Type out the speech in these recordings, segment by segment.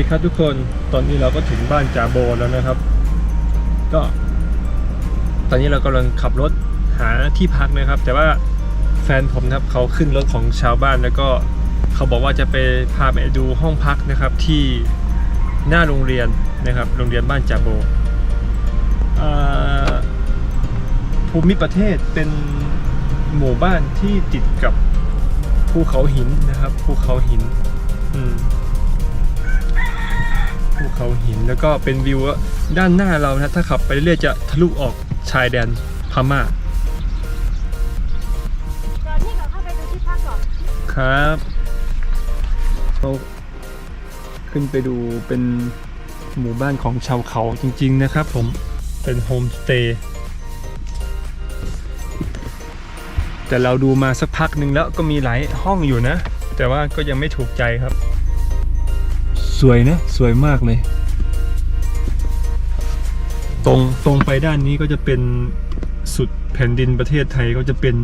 สวัสดีครับทุกคนตอนนี้เราก็ถึงบ้านจาโบแล้วนะครับ ก็ ตอนนี้เรากำลังขับรถหาที่พักนะครับ แต่ว่าแฟนผมนะครับเขาขึ้นรถของชาวบ้านแล้วก็เขาบอกว่าจะไปพาไปดูห้องพักนะครับที่หน้าโรงเรียนนะครับ โรงเรียนบ้านจาโบภูมิประเทศเป็นหมู่บ้านที่ติดกับภูเขาหินนะครับภูเขาหิน อืม ภูเขาหิน แล้วก็เป็นวิวด้านหน้าเรานะถ้าขับไปเรื่อยๆจะทะลุออกชายแดนพม่าเดี๋ยวนี่ก่อนเข้าไปดูที่พักก่อนครับเราขึ้นไปดูเป็นหมู่บ้านของชาวเขาจริง ๆ นะครับผมเป็นโฮมสเตย์แต่เราดูมาสักพักหนึ่งแล้วก็มีหลายห้องอยู่นะ แต่ว่าก็ยังไม่ถูกใจครับ สวยนะ สวยมากเลย ตรงตรงไปด้านนี้ก็จะเป็นสุดแผ่นดินประเทศไทยก็จะเป็น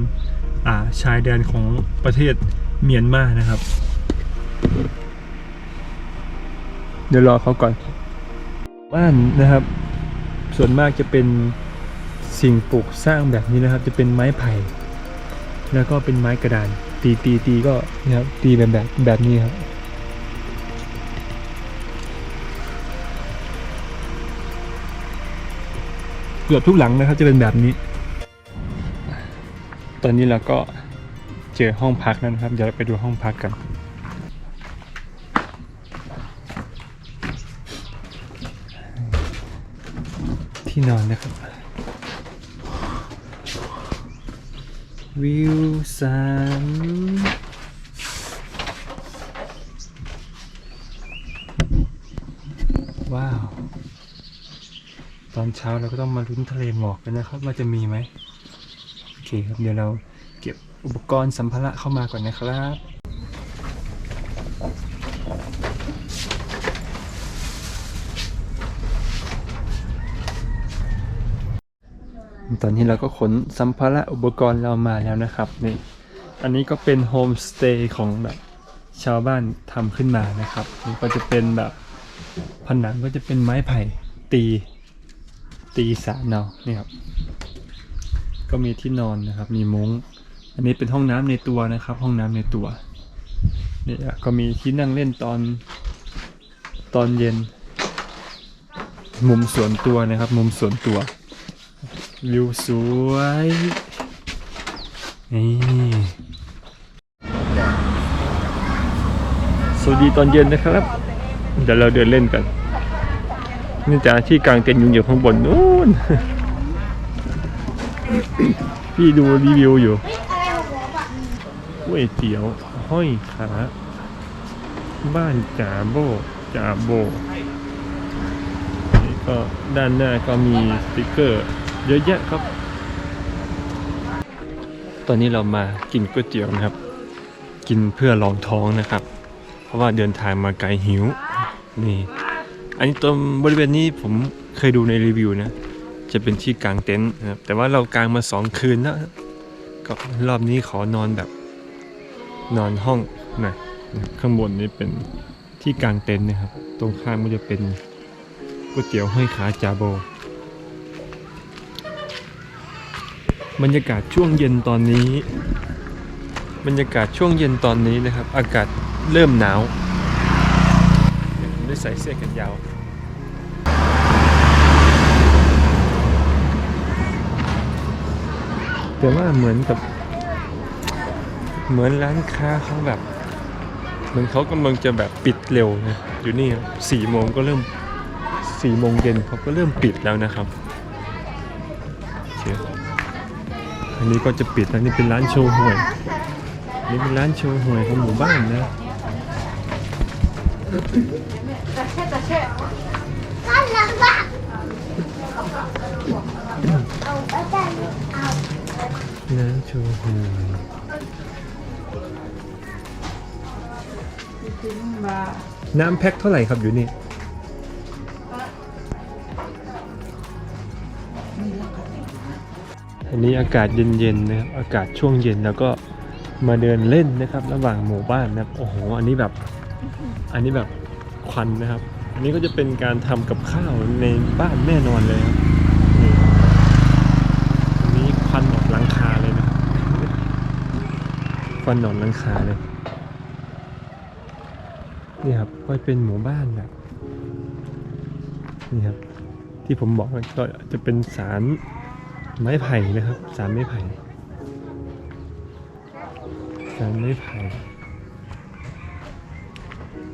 อ่าชายแดนของประเทศเมียนมานะครับ เดี๋ยวรอเขาก่อน บ้านนะครับ ส่วนมากจะเป็นสิ่งปลูกสร้างแบบนี้นะครับ จะเป็นไม้ไผ่ แล้วก็เป็นไม้กระดาน ตีตีตีก็นะครับตีแบบแบบแบบนี้ครับ เกือบทุกหลังนะครับจะเป็นแบบนี้ ตอนนี้เราก็เจอห้องพักแล้วนะครับ เดี๋ยวเราไปดูห้องพักกัน ที่นอนนะครับ วิวสันว้าว ต อนเช้าเราก็ต้องมาลุ้นทะเลหมอกกันนะครับว่าจะมีไหมโอเคครับเดี๋ยวเราเก็บอุปกรณ์สัมภาระเข้ามาก่อนนะครับตอนนี้เราก็ขนสัมภาระอุปกรณ์เรามาแล้วนะครับนี่อันนี้ก็เป็นโฮมสเตย์ของแบบชาวบ้านทำขึ้นมานะครับนี่ก็จะเป็นแบบผนังก็จะเป็นไม้ไผ่ตี ตีสารเนานี่ครับ ก็มีที่นอนนะครับ มีมุง้ง อันนี้เป็นห้องน้ำในตัวนะครับ ห้องน้ำในตัวนี่อะก็มีที่นั่งเล่นตอนตอนเย็น มุมสวนตัวนะครับ มุมสวนตัว วิวสวยนี่สวัสดีตอนเย็นนะครับ เดี๋ยวเราเดินเล่นกัน นี่จะที่กลางเต็นท์อยู่อยู่ข้างบนนู้นพี่ดูรีวิวอยู่ก๋วยเตี๋ยวห้อยขาบ้านจ่าโบจ่าโบนี่ก็ด้านหน้าก็มีสติกเกอร์ เยอะแยะครับ ตอนนี้เรามากินก๋วยเตี๋ยวนะครับ กินเพื่อรองท้องนะครับ เพราะว่าเดินทางมาไกลหิว นี่ อันนี้ตรงบริเวณนี้ผมเคยดูในรีวิวนะ จะเป็นที่กลางเต็นท์นะครับ แต่ว่าเรากางมาสองคืนแล้วก็รอบนี้ขอนอนแบบนอนห้องหน่อยนะข้างบนนี้เป็นที่กลางเต็นท์นะครับ ตรงข้างก็จะเป็นก๋วยเตี๋ยวห้อยขาจาโบบรรยากาศช่วงเย็นตอนนี้ บรรยากาศช่วงเย็นตอนนี้นะครับ อากาศเริ่มหนาว ด้ใส่เสื้อกันยาวแต่ว่าเหมือนกับเหมือนร้านค้าเขาแบบ เหมือนเขากำลังจะแบบปิดเร็วนะอยู่นี่สี่โมงก็เริ่มสี่โมงเย็นเขาก็เริ่มปิดแล้วนะครับอันนี้ก็จะปิดแล้วนี่เป็นร้านโชว์หวยนี่เป็นร้านโชว์หวยของหมู่บ้านนะ นโชว์หวยน้ำแพ็คเท่าไหร่ครับอยู่นี่อันนี้อากาศเย็นๆนะครับอากาศช่วงเย็นแล้วก็มาเดินเล่นนะครับ ระหว่างหมู่บ้านนะครับโอ้โห อันนี้แบบ อันนี้แบบ ควันนะครับ อันนี้ก็จะเป็นการทำกับข้าวในบ้านแน่นอนเลยครับนี่อันนี้ควันออกหลังคาเลยนะครับควันออกหลังคาเลยนี่ครับก็เป็นหมู่บ้านแบบนี่ครับ ที่ผมบอกก็จะเป็นสารไม้ไผ่นะครับสารไม้ไผ่สารไม้ไผ่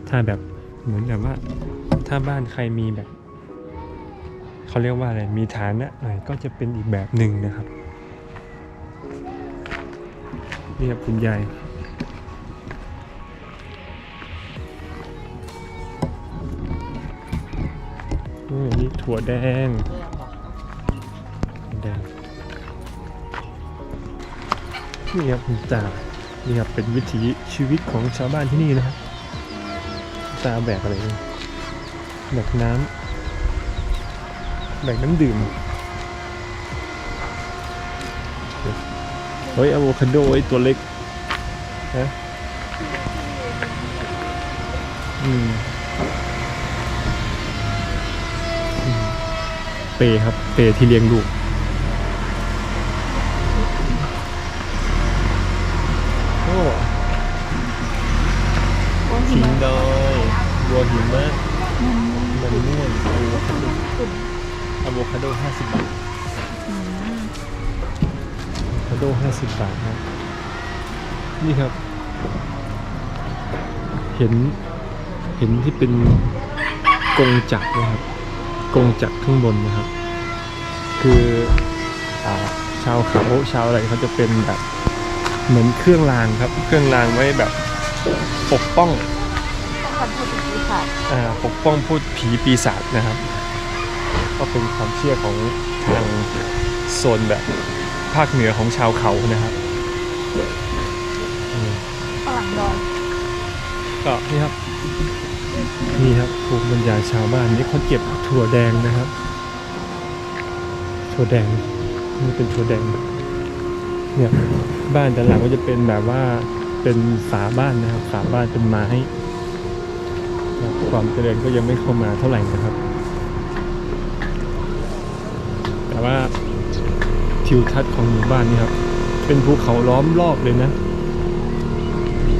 ถ้าแบบ เหมือนแบบว่าถ้าบ้านใครมีแบบเขาเรียกว่าอะไร มีฐานะหน่อยก็จะเป็นอีกแบบหนึ่งนะครับ นี่ครับคุณยายอืมนี่ถั่วแดงแดงนี่ครับคุณตานี่ครับเป็นวิถีชีวิตของชาวบ้านที่นี่นะครับ ตาแบกอะไรแบกน้ำแบกน้ำดื่ม เฮ้ยอะโวคาโดไอ้ตัวเล็กฮะอืมเปครับ เปที่เลี้ยงลูก โวคาโดห้าสิบบาทครับ นี่ครับ เห็น เห็นที่เป็นกงจักรนะครับ กงจักรข้างบนนะครับ คืออาชาวเขาชาวอะไรเขาจะเป็นแบบ เหมือนเครื่องรางครับ เครื่องรางไว้แบบปกป้องคนพูดดีค่ะอ่าปกป้องพูดผีปีศาจนะครับ ก็เป็นความเชื่อของทางโซนแบบ ภาคเหนือของชาวเขานะครับอืมฝรั่งดอยก็นี่ครับนี่ครับภูมิปัญญาชาวบ้านนี่เขาเก็บถั่วแดงนะครับ ถั่วแดงนี่เป็นถั่วแดงเนี่ยบ้านด้านหลังก็จะเป็นแบบว่าเป็นฝาบ้านนะครับฝาบ้านเป็นไม้ครับความเจริญก็ยังไม่เข้ามาเท่าไหร่นะครับ แต่ว่า ทิวทัศน์ของหมู่บ้านนี่ครับ เป็นภูเขาล้อมรอบเลยนะ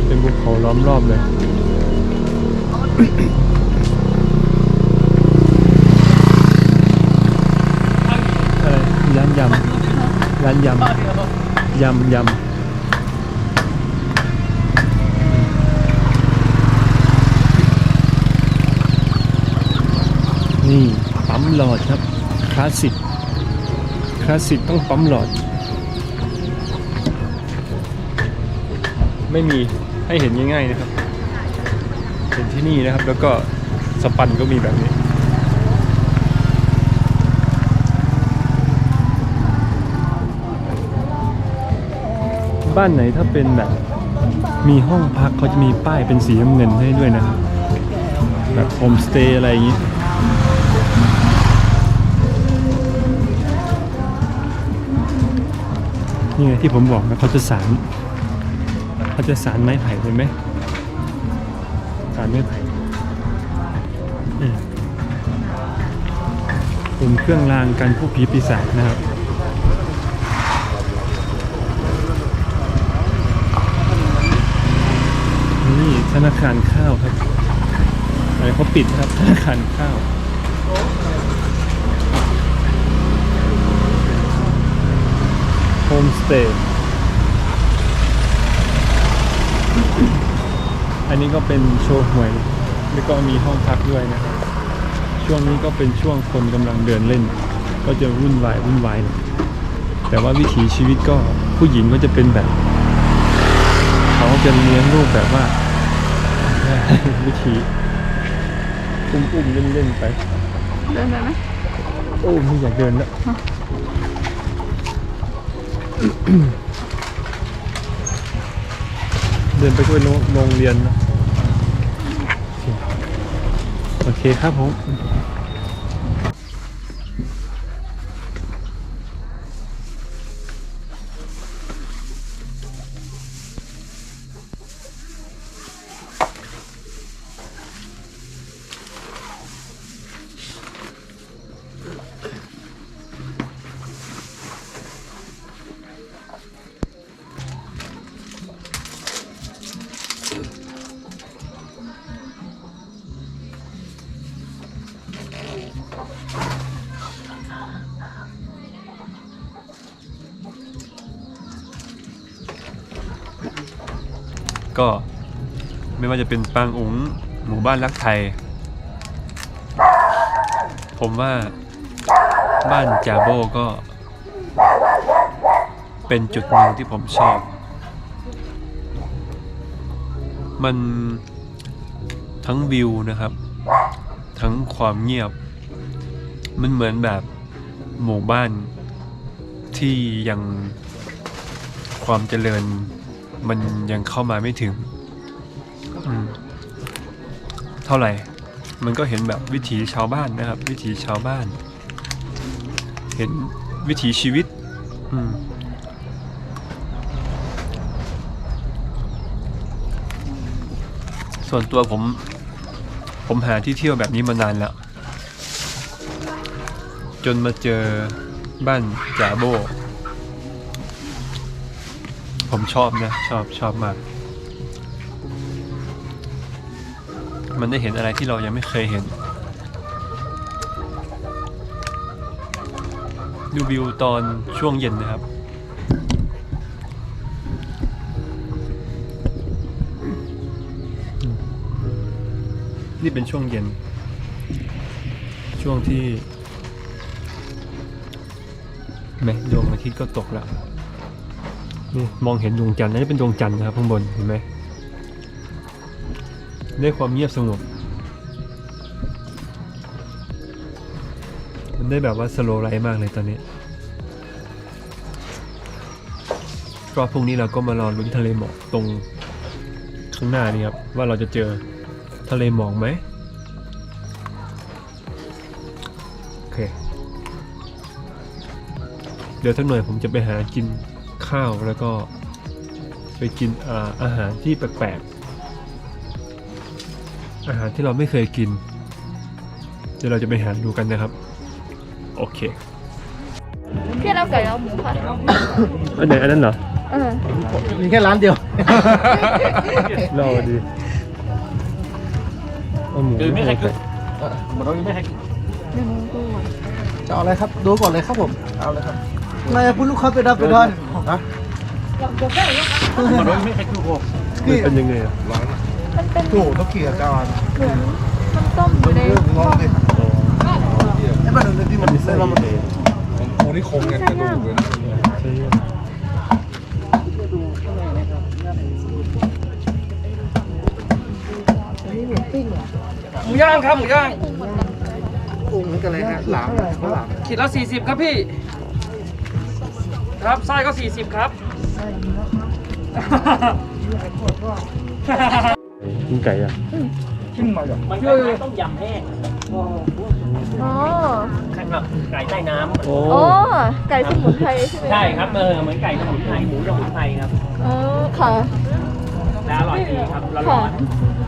เป็นภูเขาล้อมรอบเลยอะไรร้านยำร้านยำยำยำนี่ปั๊มหลอดครับคลาสสิกค ลาสสิกต้องปั๊มหลอด ไม่มีให้เห็นง่ายๆนะครับ เห็นที่นี่นะครับ แล้วก็สปันก็มีแบบนี้บ้านไหนถ้าเป็นแบบมีห้องพักเขาจะมีป้ายเป็นสีน้ำเงินให้ด้วยนะครับ แบบโฮมสเตย์อะไรอย่างนี้ นี่ไงที่ผมบอกนะเขาจะสารเขาจะสารไม้ไผ่เห็นไหมสารไม้ไผ่อืมเป็นเครื่องรางการผู้ผีปีศาจนะครับนี่ธนาคารข้าวครับอะไรเขาปิดครับธนาคารข้าวโฮ มสเตย์อันนี้ก็เป็นโชว์หวย แล้วก็มีห้องพักด้วยนะครับ ช่วงนี้ก็เป็นช่วงคนกำลังเดินเล่น ก็จะวุ่นวายวุ่นวายหน่อยแต่ว่าวิถีชีวิตก็ผู้หญิงก็จะเป็นแบบ เขาจะเลี้ยงลูกแบบว่า วิธีอุ้มอุ้มเล่นเล่นๆไป เดินไปไหมโอ้ไม่อยากเดินแล้ว เดินไปช่วยโรงโรงเรียนนะ โอเคครับผม ก็ไม่ว่าจะเป็นปางอุ๋งหมู่บ้านรักไทย ผมว่าบ้านจาโบก็ เป็นจุดหนึ่งที่ผมชอบ มันทั้งวิวนะครับ ทั้งความเงียบ มันเหมือนแบบหมู่บ้านที่ยังความเจริญ มันยังเข้ามาไม่ถึงเท่าไหร่ มันก็เห็นแบบวิถีชาวบ้านนะครับ วิถีชาวบ้าน เห็นวิถีชีวิต อืมส่วนตัวผม ผมหาที่เที่ยวแบบนี้มานานแล้ว จนมาเจอบ้านจาโบ ผมชอบนะ ชอบชอบมาก มันได้เห็นอะไรที่เรายังไม่เคยเห็น ดูวิวตอนช่วงเย็นนะครับนี่เป็นช่วงเย็น ช่วงที่แม้ดวงอาทิตย์ก็ตกแล้ว นี่มองเห็นดวงจันทร์นั่นเป็นดวงจันทร์นะครับข้างบนเห็นไหมได้ความเงียบสงบ มันได้แบบว่าสโลไลท์มากเลยตอนนี้ก็พรุ่งนี้เราก็มารอลุ้นทะเลหมอกตรงข้างหน้านี่ครับ ว่าเราจะเจอทะเลหมอกไหมโอเค เดี๋ยวสักหน่อยผมจะไปหากิน ข้าวแล้วก็ไปกินอาอาหารที่แปลกๆ อาหารที่เราไม่เคยกิน เดี๋ยวเราจะไปหาดูกันนะครับ โอเคพี่เอาไก่เอาหมูค่ะอันไหนอันนั้นเหรอเออมีแค่ร้านเดียวรอดีเอาหมูไม่ใส่ไก่หมดแล้วยังไม่ให้เดี๋ยวหนูดูก่อนจะเอาอะไรครับ ดูก่อนเลยครับผม เอาเลยครับ นายพูดลูกค้าไปรับไปดอนฮะหมดแล้วยังไม่ให้ดูผมมันเป็นยังไงอะมันเป็นโอ้ต้องเกี่ยวกันเหมือนมันต้มอยู่ในเรื่องงงเลยไอ้บ้านนึงที่มันใส่เรามันของกูนี่คงกันกระดูกเลยนะใช่หมูย่างครับหมูย่างกุ้งเหมือนกันเลยฮะหลามเขาหลามขีดละ40ครับพี่ ครับไส้ก็ 40 ครับ กินไก่อะมันคืออ๋อไก่ใต้น้โอ้อ๋อไก่สมุนไพรใช่ไหมำใช่ครับเออเหมือนไก่สมุนไพรหมูสมุนไพรครับเออค่ะและอร่อยดีครับร้ค่ะอน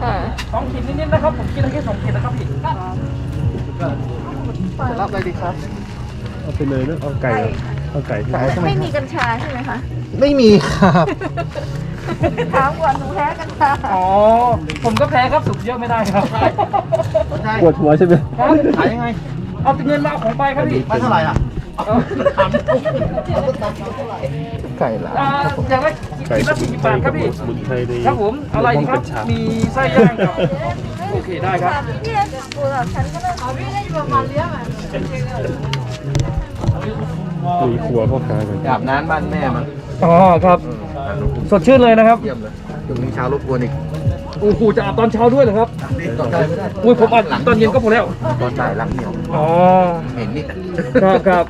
ค่ะๆสองขีดนิดๆนะครับ ผมกินได้แค่สองขีดนะครับพี่จะรับอะไรดีครับ เอาไปเลยนะเอาไก่ เหรอเอาไก่ที่ไก่ทำไมไม่คมีรับกัญชาใช่ไหมคะไม่มีครับ ถามก่อนหนูแพ้กัญชาอ๋อ ผมก็แพ้ครับสุกเยอะไม่ได้ครับปวดหัวใช่ไหมครับขายยังไง เอาแต่เงินมาเอาของไปครับพี่มาเท่าไหร่อะเอาไก่หลามอ่าอย่างละขีดละ40บาทครับพี่สมุนไพรในครับผมเอาอะไรดีครับกัญชามีไส้ย่างกับ โอเคได้ครับพี่เล่นกูหลับฉันก็เล่นอ๋อพี่เล่นอยู่ประมาณเลี้ยงอะ มีครัวพ่อค้ากันอาบน้ำบ้านแม่มันอ๋อครับ สดชื่นเลยนะครับ เยี่ยมเลยถึงมีเช้ารบกวนอีกโอ้โหจะอาบตอนเช้าด้วยเหรอครับตอนได้ไม่ได้อุ้ยผมอาบตอนเย็นก็พอแล้ว ตอนบ่ายรักเหนียวอ๋อ เห็นนี่ครับครับ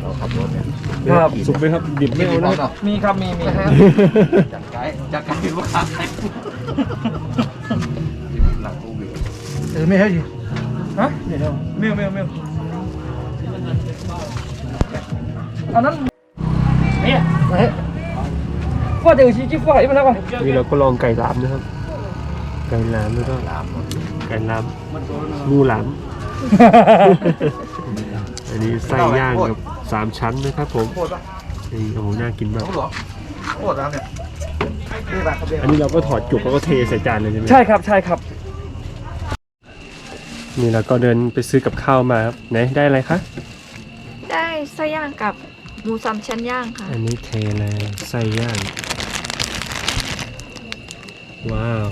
เราขับรถเนี่ยครับสุกไหมครับดิบไม่ไม่เอาเอานะเนาะมีครับมีมีจัดไกด์จัดไกด์ลูกค้าไทยหลังโควิดเออไม่ให้ดิฮะเดี๋ยวเมลเมลเมล อันนั้นเนี่ยเฮ้ยว่าเดี๋ยวชี้จิ๊บว่าอีกแล้วกันนี่เราก็ลองไก่หลามนะครับ ไก่หลามแล้วก็หลามไก่หลามงูหลาม อันนี้ไส้ย่างกับสามชั้นนะครับผมโคตรปะนี่โอ้โหน่ากินมากโคตรเหรอโคตรแล้วเนี่ยนี่แบบเขาเรียกอันนี้เราก็ถอดจุกแล้วก็เทใส่จานเลยใช่ไหมใช่ครับใช่ครับ นี่เราก็เดินไปซื้อกับข้าวมาครับไหนได้อะไรคะได้ไส้ย่างกับ หมูสามชั้นย่างค่ะ อันนี้เทเลยไส้ย่าง ว้าว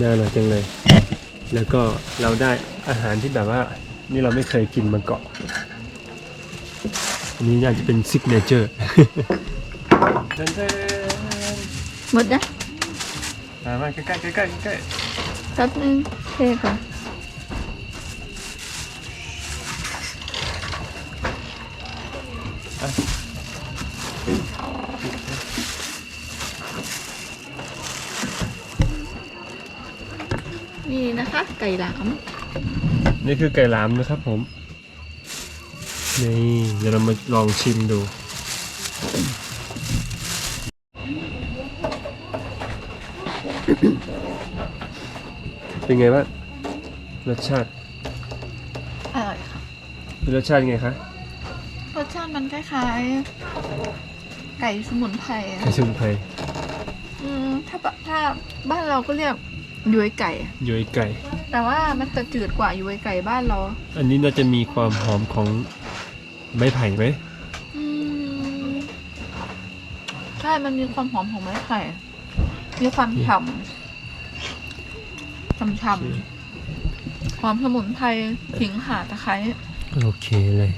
น่าอร่อยจังเลย แล้วก็เราได้อาหารที่แบบว่า นี่เราไม่เคยกินมาก่อนอันนี้น่าจะเป็นซิกเนเจอร์หมดนะมามาใกล้ๆใกล้ๆใกล้แป๊บนึงเทก่อน นี่นะคะ ไก่หลามๆนี่คือไก่หลามนะครับผม นี่เดี๋ยวเรามาลองชิมดู เป็นไงบ้างรสชาติอร่อยค่ะมีรสชาติไงคะรสชาติ มันคล้ายๆ ไก่สมุนไพรอะไก่ชุนไพรอืมถ้าบถ้าบ้านเราก็เรียกย้วยไก่ ย้อยไก่ แต่ว่ามันจะจืดกว่าย้วยไก่บ้านเรา อันนี้น่าจะมีความหอมของใบไผ่ไหมอืมใช่มันมีความหอมของไม้ไผ่ มีความฉ่ำฉ่ำๆหอมสมุนไพรขิงข่าตะไคร้ โอเคเลย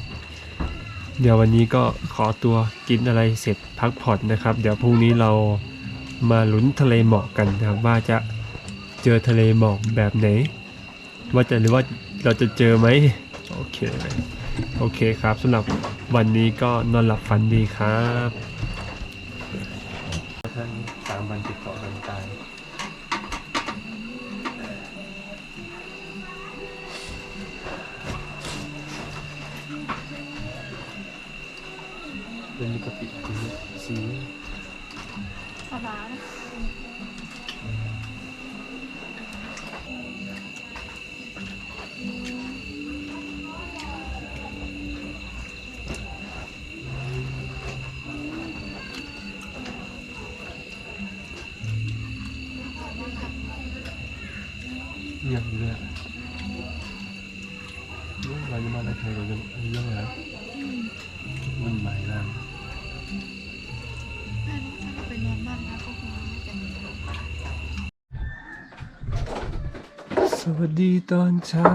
เดี๋ยววันนี้ก็ขอตัวกินอะไรเสร็จพักผ่อนนะครับ เดี๋ยวพรุ่งนี้เรามาลุ้นทะเลหมอกกันนะครับ ว่าจะเจอทะเลหมอกแบบไหน ว่าจะหรือว่าเราจะเจอไหมโอเคโอเคครับสำหรับวันนี้ก็นอนหลับฝันดีครับท่านสามวันติดต่อกันตาย เป็นก วัสดีตอนเช้า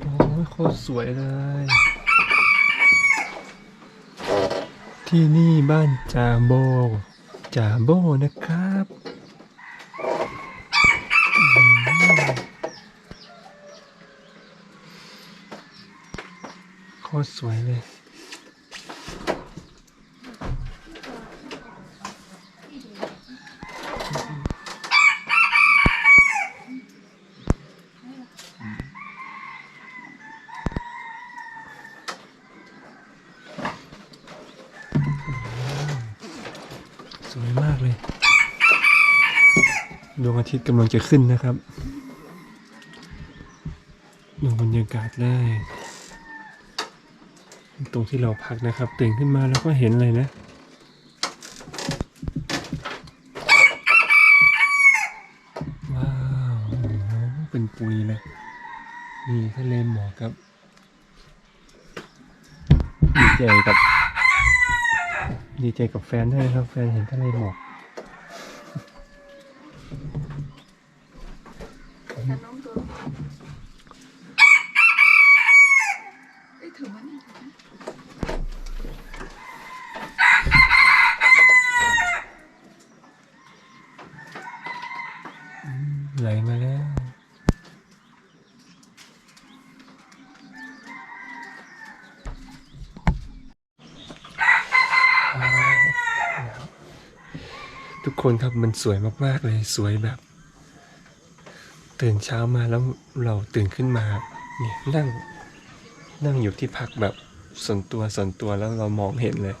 โอ้ยโคตรสวยเลย ที่นี่บ้านจาโบจาโบนะครับโคตรสวยเลย สวยมากเลย ดวง อาทิตย์กำลังจะขึ้นนะครับดูบรรยากาศเลยตรงที่เราพักนะครับตื่นขึ้นมาแล้วก็เห็นเลยนะ ว้าวโอ้โหเป็นปุยเลยนี่ทะเลหมอกครับดีใจกับดีใจกับแฟนด้วยนะครับ แฟนเห็นทะเลหมอก เอ้ยถือมันนี่ ไหลมาแล้วทุก คนครับมันสวยมากๆเลยสวยแบบ ตื่นเช้ามาแล้วเราตื่นขึ้นมาเนี่ยนั่งนั่งอยู่ที่พักแบบส่วนตัวส่วนตัวแล้วเรามองเห็นเลย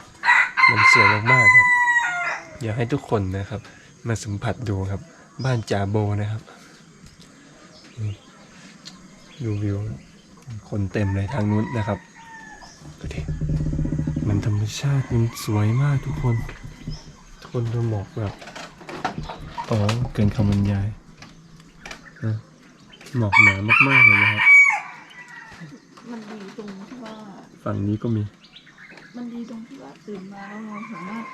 มันสวยมากๆครับ อยากให้ทุกคนนะครับ มาสัมผัสดูครับ บ้านจาโบนะครับดูวิวคนเต็มเลยทางนู้นนะครับดูดิมันธรรมชาติมันสวยมากทุกคน คนดูหมอกแบบอ๋อเกินคำบรรยายนะหมอกหนามากๆเลยนะครับ มันดีตรงที่ว่า ฝั่งนี้ก็มี มันดีตรงที่ว่าตื่นมาแล้วเราสามารถ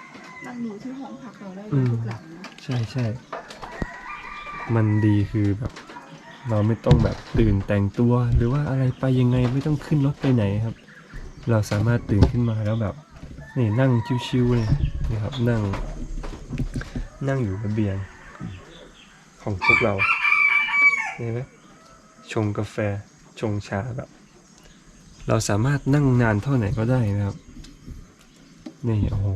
นั่งดูที่ห้องพักเราได้อืม ทุกหลังนะใช่ใช่ มันดีคือแบบ เราไม่ต้องแบบตื่นแต่งตัว หรือว่าอะไรไปยังไงไม่ต้องขึ้นรถไปไหนครับ เราสามารถตื่นขึ้นมาแล้วแบบ นี่นั่งชิวๆเลยนี่ครับ นั่ง นั่งอยู่ระเบียงของพวกเราเห็นไหมชงกาแฟชงชาแบบ เราสามารถนั่งนานเท่าไหร่ก็ได้นะครับ นี่โอ้โห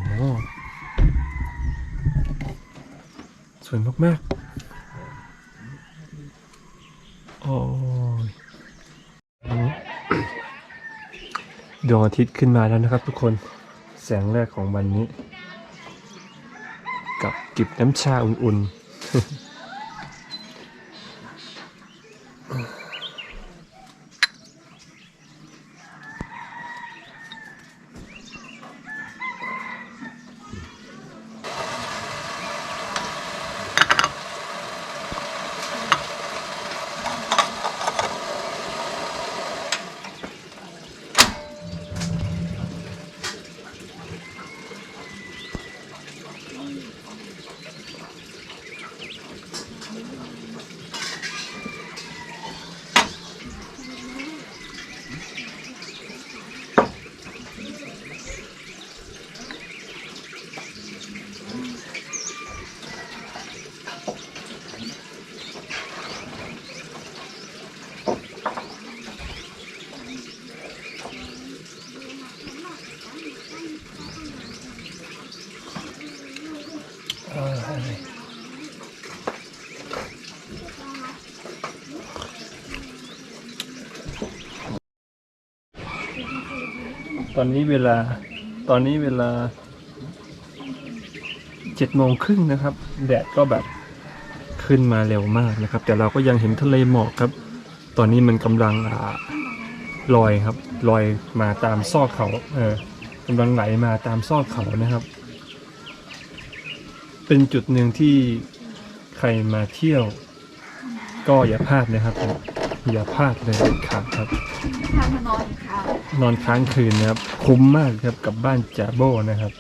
สวยมากๆ โอ้ยดวงอาทิตย์ขึ้นมาแล้วนะครับทุกคนแสงแรกของวันนี้ จิบน้ำชาอุ่นๆ อนนี้เวลา ตอนนี้เวลาเจ็ดโมงครึ่งนะครับ แดดก็แบบขึ้นมาเร็วมากนะครับ แต่เราก็ยังเห็นทะเลหมอกครับ ตอนนี้มันกำลังอ่าลอยครับลอยมาตามซอกเขา เออกำลังไหลมาตามซอกเขานะครับ เป็นจุดหนึ่งที่ใครมาเที่ยว ก็อย่าพลาดนะครับ อย่าพลาดเลยขาดครับ ทานมานนค่ะ นอนค้างคืนนะครับ คุ้มมากครับกับบ้านจาโบนะครับ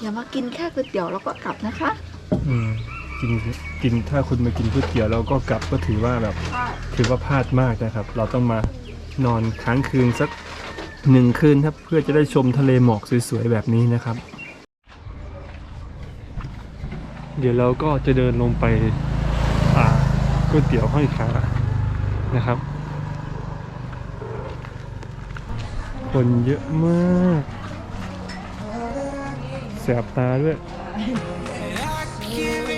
อย่ามากินแค่ก๋วยเตี๋ยวแล้วก็กลับนะคะ อืมกินกินถ้าคุณมากินก๋วยเตี๋ยวแล้วก็กลับก็ถือว่าแบบถือว่าพลาดมากนะครับ เราต้องมานอนค้างคืนสักหนึ่งคืนครับเพื่อจะได้ชมทะเลหมอกสวยๆแบบนี้นะครับ เดี๋ยวเราก็จะเดินลงไปอ่าก๋วยเตี๋ยวห้อยขา นะครับ คนเยอะมากแสบตาด้วย give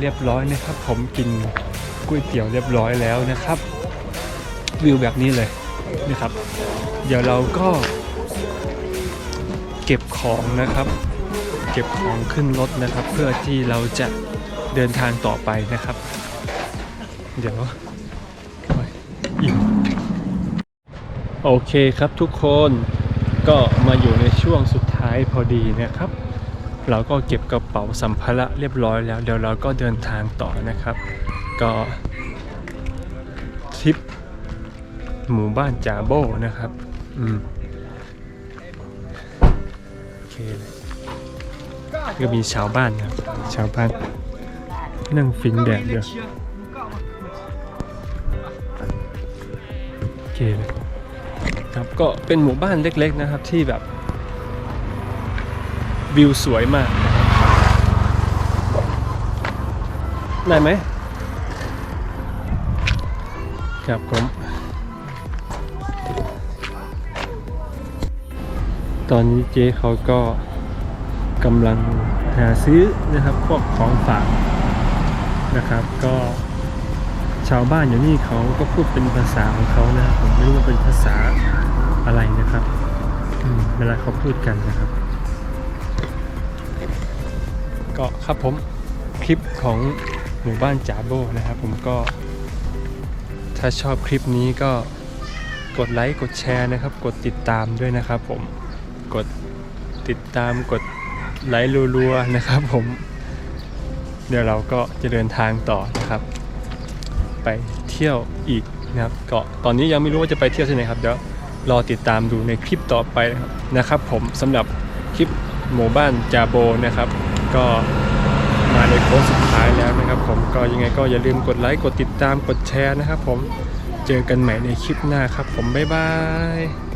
เรียบร้อยนะครับ ผมกินก๋วยเตี๋ยวเรียบร้อยแล้วนะครับ วิวแบบนี้เลยนะครับ เดี๋ยวเราก็เก็บของนะครับ เก็บของขึ้นรถนะครับ เพื่อที่เราจะเดินทางต่อไปนะครับ เดี๋ยวโอ้ยอิ่มโอเคครับทุกคนก็มาอยู่ในช่วงสุดท้ายพอดีนะครับ เราก็เก็บกระเป๋าสัมภาระเรียบร้อยแล้วเดี๋ยวเราก็เดินทางต่อนะครับ ก็ทริปหมู่บ้านจาโบนะครับอืมโอเคเลยก็มีชาวบ้านนะครับ ชาวบ้านนั่งฟินแดดเดียวโอเคเลยครับก็เป็นหมู่บ้านเล็กๆนะครับที่แบบ วิวสวยมากได้ไหมครับผมตอนนี้เจ๊เขาก็กำลังหาซื้อนะครับพวกของฝากนะครับ ก็ชาวบ้านอยู่นี่เขาก็พูดเป็นภาษาของเขานะผมไม่รู้ว่าเป็นภาษาอะไรนะครับเวลาเขาพูดกันนะครับ ก็ครับผมคลิปของหมู่บ้านจาโบนะครับผมก็ ถ้าชอบคลิปนี้ก็กดไลค์กดแชร์นะครับ กดติดตามด้วยนะครับผมกดติดตามกดไลค์รัวๆนะครับผม เดี๋ยวเราก็จะเดินทางต่อนะครับ ไปเที่ยวอีกนะครับก็ตอนนี้ยังไม่รู้ว่าจะไปเที่ยวที่ไหนครับเดี๋ยวรอติดตามดูในคลิปต่อไปนะครับผมสำหรับคลิปหมู่บ้านจาโบนะครับ ก็มาในโค้งสุดท้ายแล้วนะครับ ผมก็ยังไงก็อย่าลืมกดไลค์กดติดตามกดแชร์นะครับ ผมเจอกันใหม่ในคลิปหน้าครับ ผมบ๊ายบาย